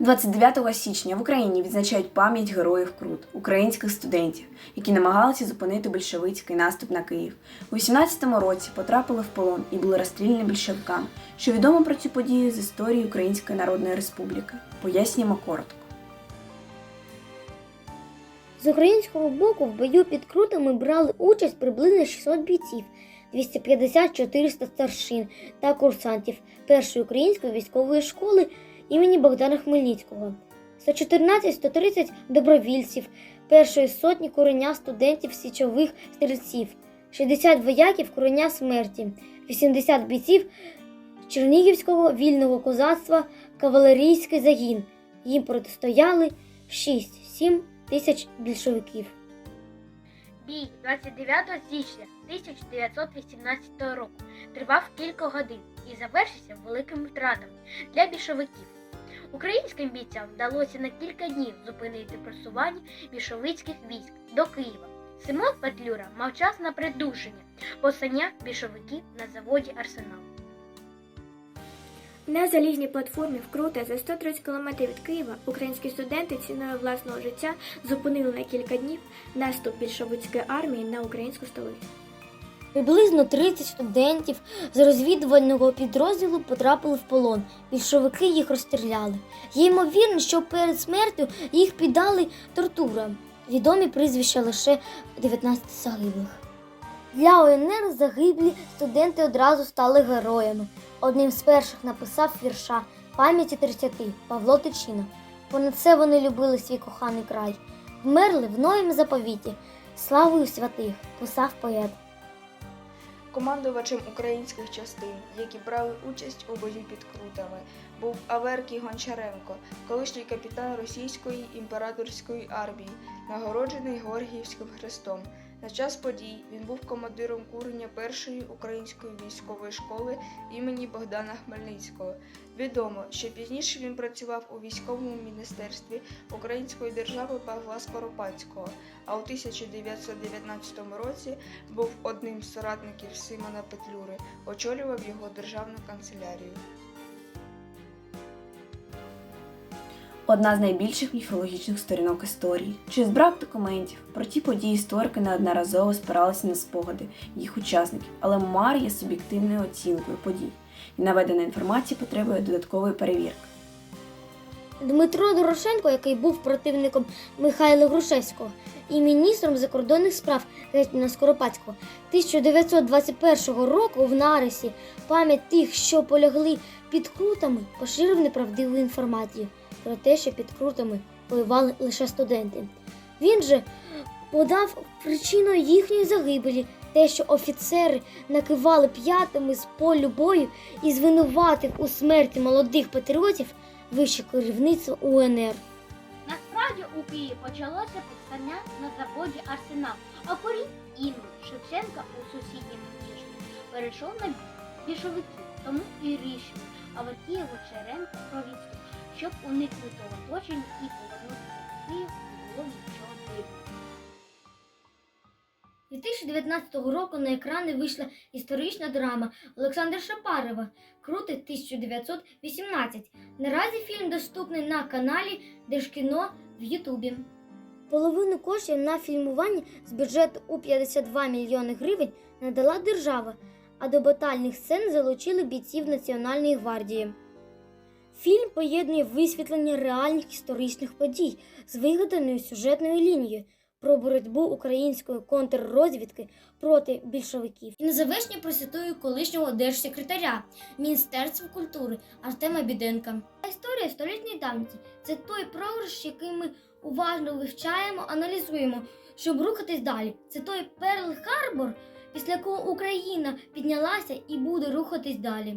29 січня в Україні відзначають пам'ять героїв Крут, українських студентів, які намагалися зупинити большевицький наступ на Київ. У 18-му році потрапили в полон і були розстріляні більшовиками. Що відомо про цю подію з історії Української Народної Республіки? Пояснюємо коротко. З українського боку в бою під крутами брали участь приблизно 600 бійців, 250-400 старшин та курсантів першої української військової школи імені Богдана Хмельницького, 114-130 добровільців, першої сотні кореня студентів січових стрільців, 60 вояків кореня смерті, 80 бійців Чернігівського вільного козацтва кавалерійський загін. Їм протистояли 6-7 тисяч більшовиків. Бій 29 січня 1918 року тривав кілька годин і завершився великими втратами для більшовиків. Українським бійцям вдалося на кілька днів зупинити просування більшовицьких військ до Києва. Симон Петлюра мав час на придушення повстання більшовиків на заводі Арсенал. На залізній платформі в Круте за 130 км від Києва українські студенти ціною власного життя зупинили на кілька днів наступ більшовицької армії на українську столицю. Приблизно 30 студентів з розвідувального підрозділу потрапили в полон. Більшовики їх розстріляли. Є ймовірно, що перед смертю їх піддали тортурам. Відомі прізвища лише 19 загиблих. Для ОНР загиблі студенти одразу стали героями. Одним з перших написав вірша пам'яті 30 Павло Тичина. Понад це вони любили свій коханий край. Вмерли в новім заповіті. Славою святих писав поет. Командувачем українських частин, які брали участь у бою під Крутами, був Аверкій Гончаренко, колишній капітан російської імператорської армії, нагороджений Георгіївським хрестом. На час подій він був командиром курення першої української військової школи імені Богдана Хмельницького. Відомо, що пізніше він працював у військовому міністерстві Української держави Павла Скоропадського, а у 1919 році був одним з соратників Симона Петлюри, очолював його державну канцелярію. Одна з найбільших міфологічних сторінок історії. Через брак документів про ті події історики неодноразово спиралися на спогади їх учасників, але Мар є суб'єктивною оцінкою подій, і наведена інформація потребує додаткової перевірки. Дмитро Дорошенко, який був противником Михайла Грушевського і міністром закордонних справ Гетьмана Скоропадського, 1921 року в нарисі пам'ять тих, що полягли під крутами, поширив неправдиву інформацію про те, що під крутами воювали лише студенти. Він же подав причиною їхньої загибелі те, що офіцери накивали п'ятами з полю бою і звинуватив у смерті молодих патріотів вище керівництво УНР. Насправді у Києві почалося повстання на заводі Арсенал, а корінь Інну Шевченка у сусідньому Ніжні перейшов на більшовиків, тому і рішив Аверкія Гончаренка про відступ, щоб уникнути оточення і повернутися в Київ не було нічого дивного. 2019 року на екрани вийшла історична драма Олександра Шапарова Крути 1918. Наразі фільм доступний на каналі Держкіно в Ютубі. Половину коштів на фільмування з бюджету у 52 мільйони гривень надала держава, а до батальних сцен залучили бійців Національної гвардії. Фільм поєднує висвітлення реальних історичних подій з вигаданою сюжетною лінією про боротьбу української контррозвідки проти більшовиків. І на завершення процитую колишнього держсекретаря Міністерства культури Артема Біденка. Історія столітньої давності це той програш, який ми уважно вивчаємо, аналізуємо, щоб рухатись далі. Це той Перл Харбор, після якого Україна піднялася і буде рухатись далі.